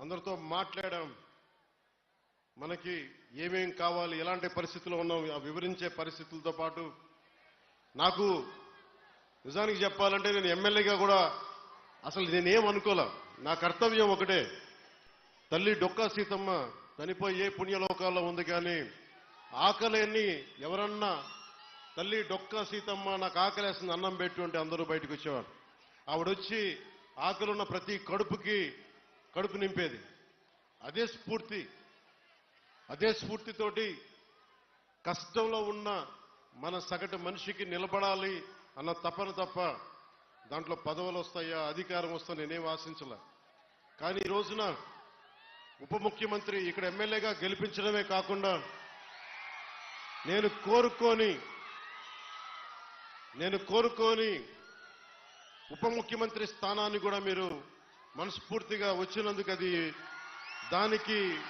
అందరితో మాట్లాడాం. మనకి ఏమేం కావాలి ఎలాంటి పరిస్థితుల్లో ఉన్నాం ఆ వివరించే పరిస్థితులతో పాటు నాకు నిజానికి చెప్పాలంటే నేను ఎమ్మెల్యేగా కూడా అసలు నేనేం అనుకోలే. నా కర్తవ్యం ఒకటే. తల్లి డొక్కా సీతమ్మ చనిపోయే పుణ్యలోకాల్లో ఉంది కానీ ఆకలేని ఎవరన్నా తల్లి డొక్కా సీతమ్మ నాకు ఆకలేస్తుంది అన్నం పెట్టు అంటే అందరూ బయటకు వచ్చేవారు. ఆవిడొచ్చి ఆకలున్న ప్రతి కడుపుకి కడుపు నింపేది. అదే స్ఫూర్తి. అదే స్ఫూర్తితోటి కష్టంలో ఉన్న మన సగటు మనిషికి నిలబడాలి అన్న తపన తప్ప దాంట్లో పదవులు వస్తాయా అధికారం వస్తా నేనేం ఆశించలే. కానీ ఈ రోజున ఉప ముఖ్యమంత్రి ఇక్కడ ఎమ్మెల్యేగా గెలిపించడమే కాకుండా నేను కోరుకొని నేను కోరుకొని ఉప ముఖ్యమంత్రి స్థానాన్ని కూడా మీరు మనస్ఫూర్తిగా వచ్చినందుకు అది దానికి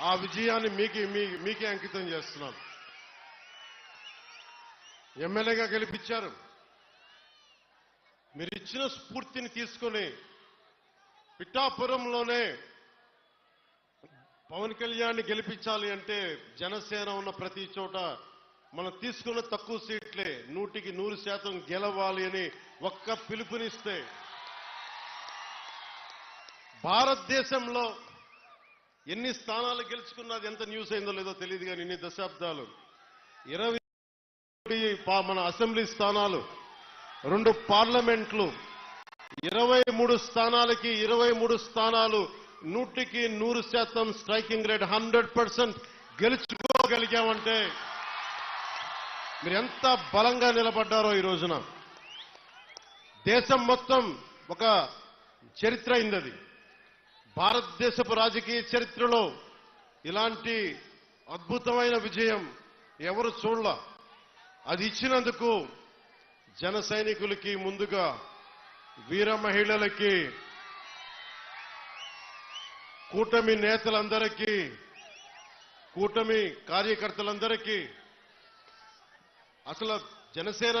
ఆ విజయాన్ని మీకు మీ- మీకే అంకితం చేస్తున్నాను. ఎమ్మెల్యేగా గెలిపించారు. మీరు ఇచ్చిన స్ఫూర్తిని తీసుకొని పిఠాపురంలోనే పవన్ కళ్యాణ్ గెలిపించాలి అంటే జనసేన ఉన్న ప్రతి చోట మనం తీసుకున్న తక్కువ సీట్లే. నూటికి నూరు శాతం గెలవాలి అని ఒక్క పిలుపునిస్తే భారతదేశంలో ఎన్ని స్థానాలు గెలుచుకున్నది ఎంత న్యూస్ అయిందో లేదో తెలియదు కానీ ఇన్ని దశాబ్దాలు. ఇరవై మన అసెంబ్లీ స్థానాలు రెండు పార్లమెంట్లు ఇరవై మూడు స్థానాలకి ఇరవై మూడు స్థానాలు నూటికి నూరు శాతం స్ట్రైకింగ్ రేట్ హండ్రెడ్ పర్సెంట్ గెలుచుకోగలిగామంటే మీరు ఎంత బలంగా నిలబడ్డారో ఈ రోజున. దేశం మొత్తం ఒక చరిత్ర అయింది అది. భారతదేశపు రాజకీయ చరిత్రలో ఇలాంటి అద్భుతమైన విజయం ఎవరు చూడల? అది ఇచ్చినందుకు జన సైనికులకి ముందుగా వీర మహిళలకి కూటమి నేతలందరికీ కూటమి కార్యకర్తలందరికీ అసలు జనసేన